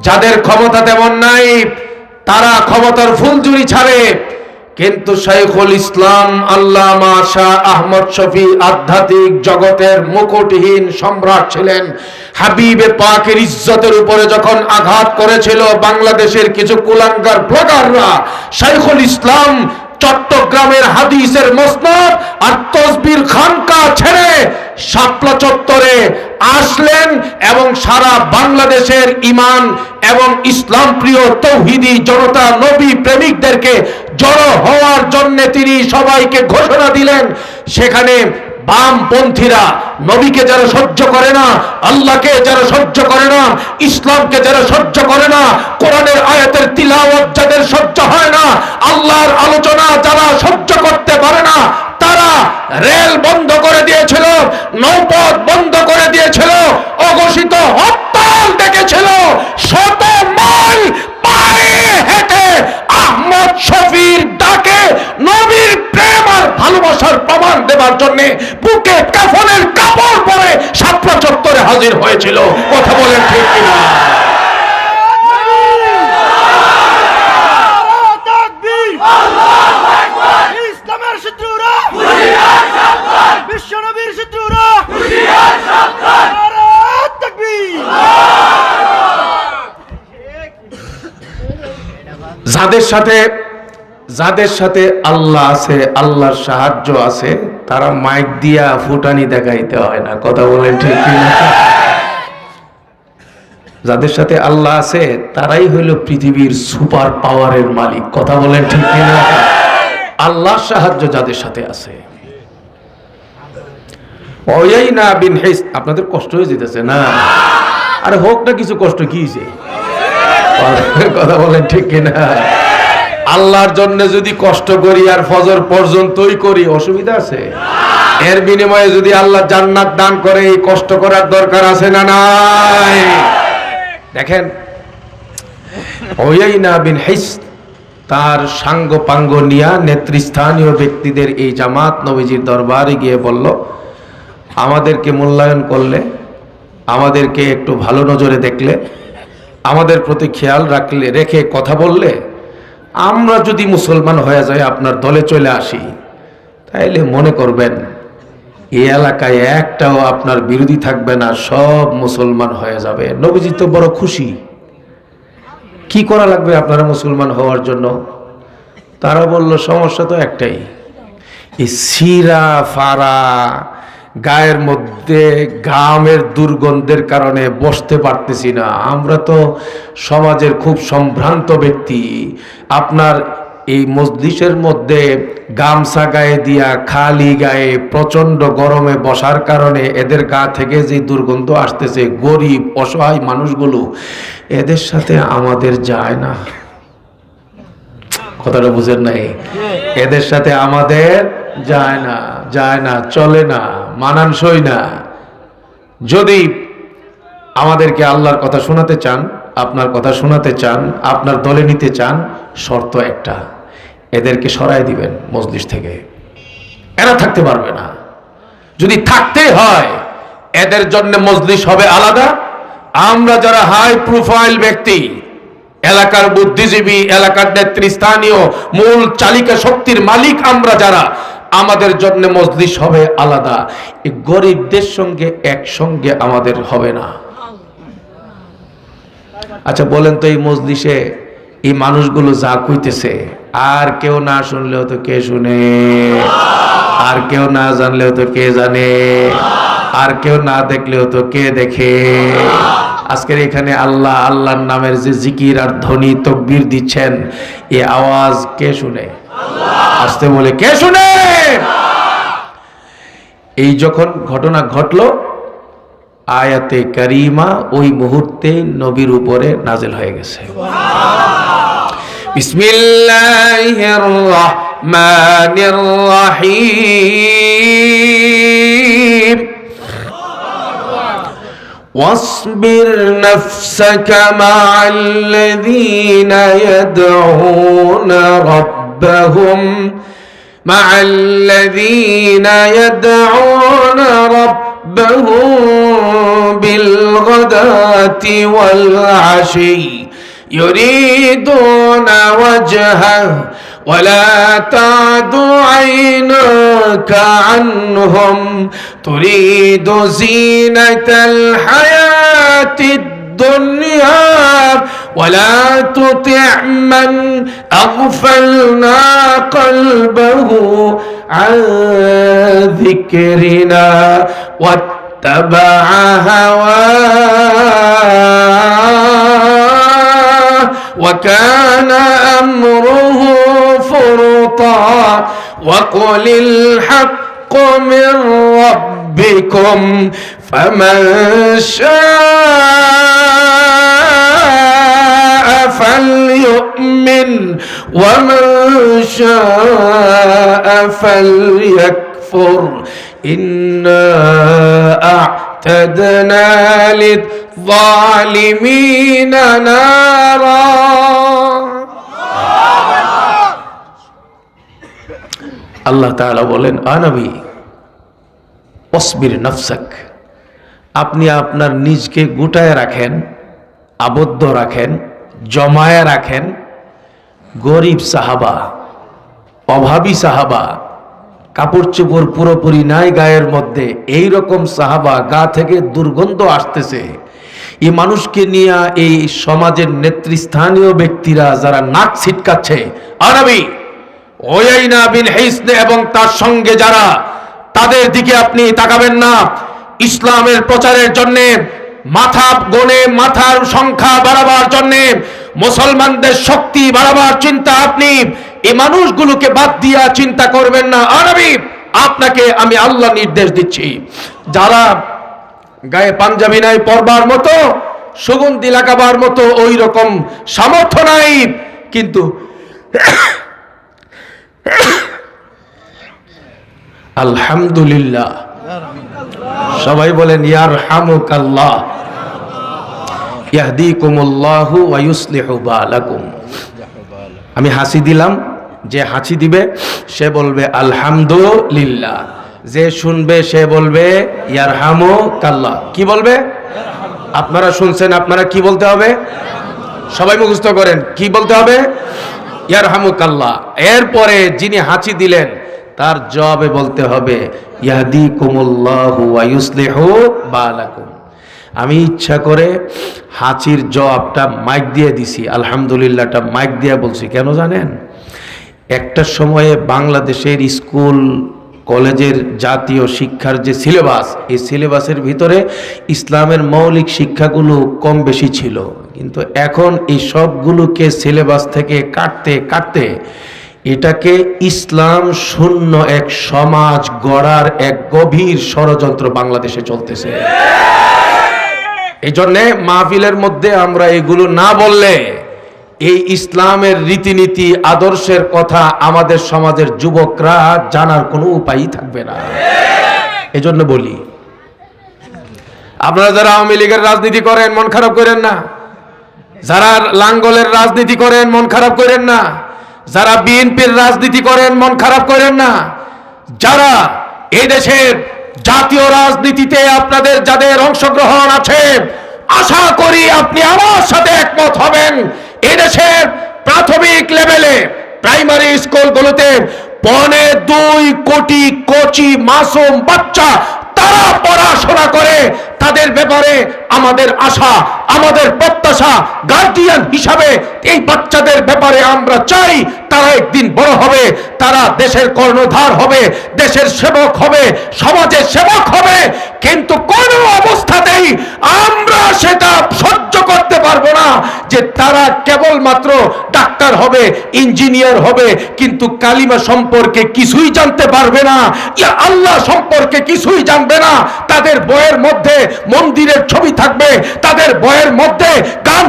যাদের ক্ষমতা তেমন নাই, তারা ক্ষমতার ফুলজুরি ছাড়ে। কিন্তু শাইখুল ইসলাম আল্লামা শাহ আহমদ শফি আধ্যাত্মিক জগতের মুকুটহীন সম্রাট ছিলেন। হাবিবে পাকের ইজ্জতের উপরে যখন আঘাত করেছিল বাংলাদেশের কিছু কুলাঙ্গার ব্লগাররা, শাইখুল ইসলাম চট্টগ্রামের হাদিসের মসনদ আর তসবির খানকা ছেড়ে শাপলা চত্বরে আসলেন এবং সারা বাংলাদেশের ইমান এবং ইসলাম প্রিয় তৌহিদি জনতা নবী প্রেমিকদেরকে জড়ো হওয়ার জন্য তিনি সবাইকে ঘোষণা দিলেন। সেখানে বামপন্থীরা নবীকে যারা সহ্য করে না, আল্লাহকে যারা সহ্য করে না, ইসলামকে যারা সহ্য করে না, কোরআনের আয়াতের তিলাওয়াত যাদের সহ্য হয় না, আল্লাহর আলোচনা যারা সহ্য করতে পারে না, তারা রেল বন্ধ করে দিয়েছিল, নৌপথ বন্ধ করে দিয়েছিল, অঘোষিত হরতাল ডেকেছিল, শত ভালোবাসার প্রমাণ দেবার জন্য বুকে কাফনের কাপড় পরে সাতটা চত্বরে হাজির হয়েছিল। কথা বলেন ঠিক কিনা? যাদের সাথে যাদের সাথে আল্লাহ আছে, আল্লাহর সাহায্য আছে, তারা মাইক দিয়া ফুটানি দেখাইতে হয় না। কথা বলেন ঠিক যাদের সাথে আল্লাহ আছে, তারাই হইল পৃথিবীর সুপার পাওয়ারের মালিক। কথা বলেন ঠিক কিনা আল্লাহর সাহায্য যাদের সাথে আছে। না বিন আপনাদের কষ্ট হয়ে যেতেছে না? আরে হোক না, কিছু কষ্ট, কি কথা বলেন ঠিক কিনা আল্লাহর জন্য যদি কষ্ট করি আর ফজর পর্যন্তই করি, অসুবিধা আছে? এর বিনিময়ে যদি আল্লাহ জান্নাত দান করে, এই কষ্ট করার দরকার আছে না নাই? দেখেন ওয়াইনা বিন হিস, তার সাঙ্গ পাঙ্গ নিয়া নেতৃস্থানীয় ব্যক্তিদের এই জামাত নবীজির দরবারে গিয়ে বলল, আমাদেরকে মূল্যায়ন করলে, আমাদেরকে একটু ভালো নজরে দেখলে, আমাদের প্রতি খেয়াল রাখলে, রেখে কথা বললে আমরা যদি মুসলমান হয়ে যায় আপনার দলে চলে আসি। তাইলে মনে করবেন এই এলাকায় একটাও আপনার বিরোধী থাকবে না, সব মুসলমান হয়ে যাবে। নবীজি তো বড় খুশি। কি করা লাগবে আপনারা মুসলমান হওয়ার জন্য? তারা বলল, সমস্যা তো একটাই। এই সিরা ফারা গায়ের মধ্যে গামের দুর্গন্ধের কারণে বসতে পারতেছি না। আমরা তো সমাজের খুব সম্ভ্রান্ত ব্যক্তি। আপনার এই মজলিসের মধ্যে গামছা গায়ে দিয়া খালি গায়ে প্রচণ্ড গরমে বসার কারণে এদের গা থেকে যে দুর্গন্ধ আসতেছে গরিব অসহায় মানুষগুলো এদের সাথে আমাদের যায় না। কথাটা বুঝেন নাই? এদের সাথে আমাদের যায় না। যায় না, চলে না, মানানসই না। যদি আমাদেরকে আল্লাহর কথা শোনাতে চান, আপনার কথা শোনাতে চান, আপনার দলে নিতে চান, শর্ত একটা, এদেরকে সরাই দিবেন মজলিস থেকে। এরা থাকতে পারবে না। যদি থাকতে হয়, এদের জন্য মজলিস হবে আলাদা। আমরা যারা হাই প্রোফাইল ব্যক্তি, এলাকার বুদ্ধিজীবী, এলাকার নেতৃস্থানীয়, মূল চালিকা শক্তির মালিক আমরা যারা আমাদের জন্য মজলিস হবে আলাদা। গরিবদের সঙ্গে একসঙ্গে আমাদের হবে না। আচ্ছা বলেন তো এই মজলিসে এই মানুষগুলো যা কইতেছে, আর কেউ না শুনলেও তো কে শুনে? আর কেউ না জানলেও তো কে জানে? আর কেউ না দেখলেও তো কে দেখে? আজকের এখানে আল্লাহ, আল্লাহর নামের যে জিকির আর ধ্বনি, তকবির দিচ্ছেন, এ আওয়াজ কে শুনে? আসতে বলে কে শুনে এই যখন ঘটনা ঘটলো আয়াতে কারিমা ওই মুহূর্তে নবীর উপরে নাজেল হয়ে গেছে বিসমিল্লাহির রহমানির রহিম واصبر نفسك مع الذين يدعون ربهم مع الذين يدعون ربهم ربه بالغداة والعشي يريدون وجهه ولا تعد عيناك عنهم تريد زينة الحياة الدنيا. ولا تطع من أغفلنا قلبه عن ذكرنا واتبع هواه. وكان أمره فرطا وقل الحق من ربكم فمن شاء فليؤمن ومن شاء فليكفر إنا أعتدنا للظالمين نارا আল্লাহ তাআলা বলেন আনবী অসবির নফসাক আপনি আপনার নিজকে গুটায় রাখেন আবদ্ধ রাখেন জমায়ে রাখেন গরিব সাহাবা, অভাবী সাহাবা, কাপড় চোপড় পুরোপুরি নাই গায়ের মধ্যে, এই রকম সাহাবা গা থেকে দুর্গন্ধ আসতেছে। এই মানুষকে নিয়ে এই সমাজের নেতৃস্থানীয় ব্যক্তিরা যারা নাক ছিটকাচ্ছে, আরবি ওয়াইনা বিন হিসনে এবং তার সঙ্গে যারা, তাদের দিকে আপনি তাকাবেন না। ইসলামের প্রচারের জন্য মাথা গনে মাথার সংখ্যা বাড়াবার জন্য মুসলমানদের শক্তি বাড়াবার চিন্তা আপনি, এই মানুষগুলোকে বাদ দিয়া চিন্তা করবেন না। আরবি আপনাকে, আমি আল্লাহ নির্দেশ দিচ্ছি। যারা গায়ে পাঞ্জাবি নাই পরবার মতো, সুগন্ধি লাগাবার মতো ওই রকম সামর্থ্য নাই। কিন্তু আলহামদুলিল্লাহ। সবাই বলেন ইয়ার হামুক আল্লাহ আমি হাসি দিলাম, যে হাসি দিবে, সে বলবে, আলহামদুলিল্লাহ। যে শুনবে, সে বলবে ইয়ার হামু কাল্লা কি বলবে? আপনারা শুনছেন, আপনারা কি বলতে হবে? সবাই মুখস্থ করেন, কি বলতে হবে? ইয়ার হামু কাল্লা এরপরে যিনি হাঁচি দিলেন, তার জবাবে বলতে হবে ইয়াদি কুমুল্লাহু বালাকুম। আমি ইচ্ছা করে হাঁচির জবাবটা মাইক দিয়ে দিছি, আলহামদুলিল্লাহটা মাইক দিয়ে বলছি। কেন জানেন? একটা সময়ে বাংলাদেশের স্কুল, কলেজের জাতীয় শিক্ষার যে সিলেবাস, এই সিলেবাসের ভিতরে ইসলামের মৌলিক শিক্ষাগুলো কম বেশি ছিল। কিন্তু এখন এই সবগুলোকে সিলেবাস থেকে কাটতে কাটতে এটাকে ইসলাম শূন্য এক সমাজ গড়ার এক গভীর ষড়যন্ত্র বাংলাদেশে চলতেছে। এই জন্যে মাহফিলের মধ্যে আমরা এগুলো না বললে এই ইসলামের রীতিনীতি, আদর্শের কথা আমাদের সমাজের যুবকরা জানার কোনো উপায়ই থাকবে না। এজন্য বলি, আপনারা যারা আওয়ামী লীগের রাজনীতি করেন, মন খারাপ করেন না। যারা লাঙ্গলের রাজনীতি করেন, মন খারাপ করেন না। যারা বিএনপির রাজনীতি করেন, মন খারাপ করেন না। যারা এই দেশের জাতীয় রাজনীতিতে আপনাদের যাদের অংশগ্রহণ আছে, আশা করি আপনি আমার সাথে একমত হবেন। এদেশের প্রাথমিক লেভেলে, প্রাইমারি স্কুলগুলোতে পনে দুই কোটি কোচি মাসুম বাচ্চা ব্যাপারে আমাদের আশা, আমাদের প্রত্যাশা গার্জিয়ান হিসাবে এই বাচ্চাদের ব্যাপারে আমরা চাই, তারা একদিন বড় হবে, তারা দেশের কর্ণধার হবে, দেশের সেবক হবে, সমাজের সেবক হবে, কিন্তু কোন অবস্থাতেই আমরা সেটা সহ্য করতে পারব না যে তারা কেবলমাত্র ডাক্তার হবে, ইঞ্জিনিয়ার হবে, কিন্তু কালিমা সম্পর্কে কিছুই জানতে পারবে না আল্লাহ সম্পর্কে কিছুই জানবে না। তাদের বয়ের মধ্যে মন্দিরের ছবি থাকবে, তাদের বয়ের মধ্যে গান